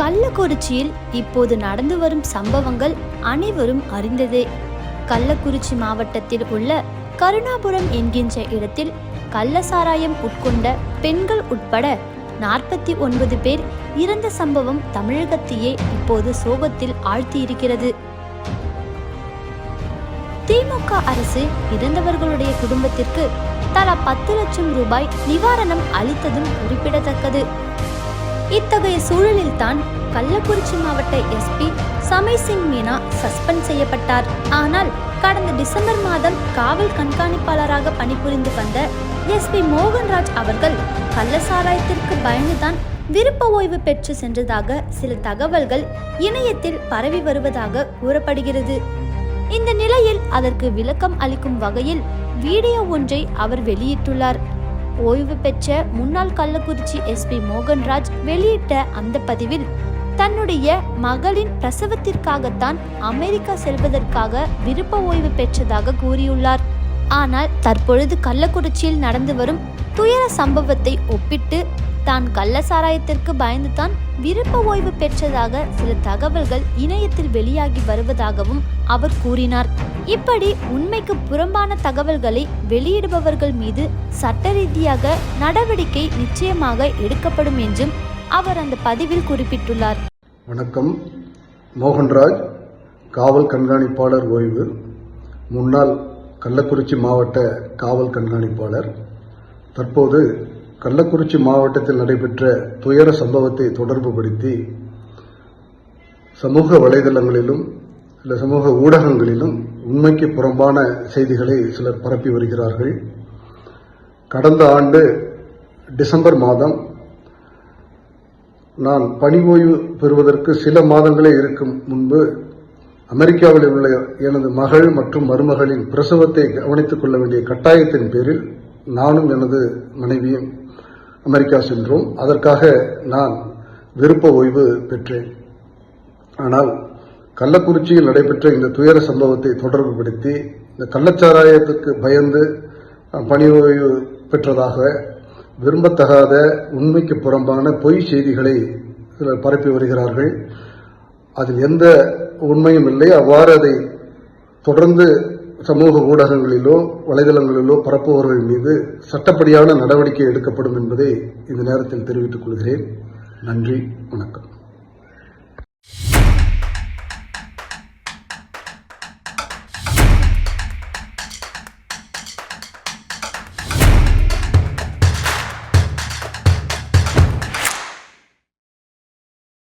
கள்ளக்குறிச்சியில் இப்போது நடந்து வரும் சம்பவங்கள் அனைவரும் அறிந்ததே. கள்ளக்குறிச்சி மாவட்டத்தில் உள்ள கருணாபுரம் என்கின்ற இடத்தில் கள்ள சாராயம் உட்கொண்ட பெண்கள் உட்பட நாற்பத்தி ஒன்பது பேர் இறந்த சம்பவம் தமிழகத்தையே இப்போது சோகத்தில் ஆழ்த்தியிருக்கிறது. திமுக அரசு இறந்தவர்களுடைய குடும்பத்திற்கு தலா பத்து லட்சம் ரூபாய் நிவாரணம் அளித்ததும் குறிப்பிடத்தக்கது. இத்தகைய சூழலில்தான் கள்ளக்குறிச்சி மாவட்ட எஸ்பி சமய் சிங் மீனா சஸ்பெண்ட் செய்யப்பட்டார். ஆனால் கடந்த டிசம்பர் மாதம் காவல் கண்காணிப்பாளராக பணிபுரிந்து வந்த எஸ்பி மோகன்ராஜ் அவர்கள் கள்ளசாராயத்திற்கு பயந்துதான் விருப்ப ஓய்வு பெற்று சென்றதாக சில தகவல்கள் இணையத்தில் பரவி வருவதாக கூறப்படுகிறது. இந்த நிலையில் அதற்கு விளக்கம் அளிக்கும் வகையில் வீடியோ ஒன்றை அவர் வெளியிட்டுள்ளார். ஓய்வு பெற்ற முன்னாள் கள்ளக்குறிச்சி எஸ்பி மோகன்ராஜ் வெளியிட்ட அந்த பதிவில் தன்னுடைய மகளின் பிரசவத்திற்காகத்தான் அமெரிக்கா செல்வதற்காக விருப்ப ஓய்வு பெற்றதாக கூறியுள்ளார். ஆனால் தற்பொழுது கள்ளக்குறிச்சியில் நடந்து வரும் துயர சம்பவத்தை ஒப்பிட்டு தான் கள்ள சாராயத்திற்கு பயந்துதான் விருப்ப ஓய்வு பெற்றதாக சில தகவல்கள் இணையத்தில் வெளியாகி வருவதாகவும் அவர் கூறினார். இப்படி உண்மைக்கு புறம்பான தகவல்களை வெளியிடுபவர்கள் மீது சட்ட ரீதியாக நடவடிக்கை நிச்சயமாக எடுக்கப்படும் என்றும் அவர் அந்த பதிவில் குறிப்பிட்டுள்ளார். வணக்கம். மோகன்ராஜ் காவல் கண்காணிப்பாளர் ஓய்வு. முன்னாள் கள்ளக்குறிச்சி மாவட்ட காவல் கண்காணிப்பாளர். தற்போது கள்ளக்குறிச்சி மாவட்டத்தில் நடைபெற்ற துயர சம்பவத்தை தொடர்புபடுத்தி சமூக வலைதளங்களிலும் இல்லை சமூக ஊடகங்களிலும் உண்மைக்கு புறம்பான செய்திகளை சிலர் பரப்பி வருகிறார்கள். கடந்த ஆண்டு டிசம்பர் மாதம் நான் பணி ஓய்வு பெறுவதற்கு சில மாதங்களே இருக்கும் முன்பு அமெரிக்காவில் உள்ள எனது மகள் மற்றும் மருமகளின் பிரசவத்தை கவனித்துக் கொள்ள வேண்டிய கட்டாயத்தின் பேரில் நானும் எனது மனைவியும் அமெரிக்கா சென்றோம். அதற்காக நான் விருப்ப ஓய்வு பெற்றேன். ஆனால் கள்ளக்குறிச்சியில் நடைபெற்ற இந்த துயர சம்பவத்தை தொடர்புபடுத்தி இந்த கள்ளச்சாராயத்துக்கு பயந்து பணி ஓய்வு பெற்றதாக விரும்பத்தகாத உண்மைக்கு புறம்பான பொய் செய்திகளை சிலர் பரப்பி வருகிறார்கள். அதில் எந்த உண்மையும் இல்லை. அவ்வாறு அதை தொடர்ந்து சமூக ஊடகங்களிலோ வலைதளங்களிலோ பரப்புபவர்கள் மீது சட்டப்படியான நடவடிக்கை எடுக்கப்படும் என்பதை இந்த நேரத்தில் தெரிவித்துக் கொள்கிறேன். நன்றி வணக்கம்.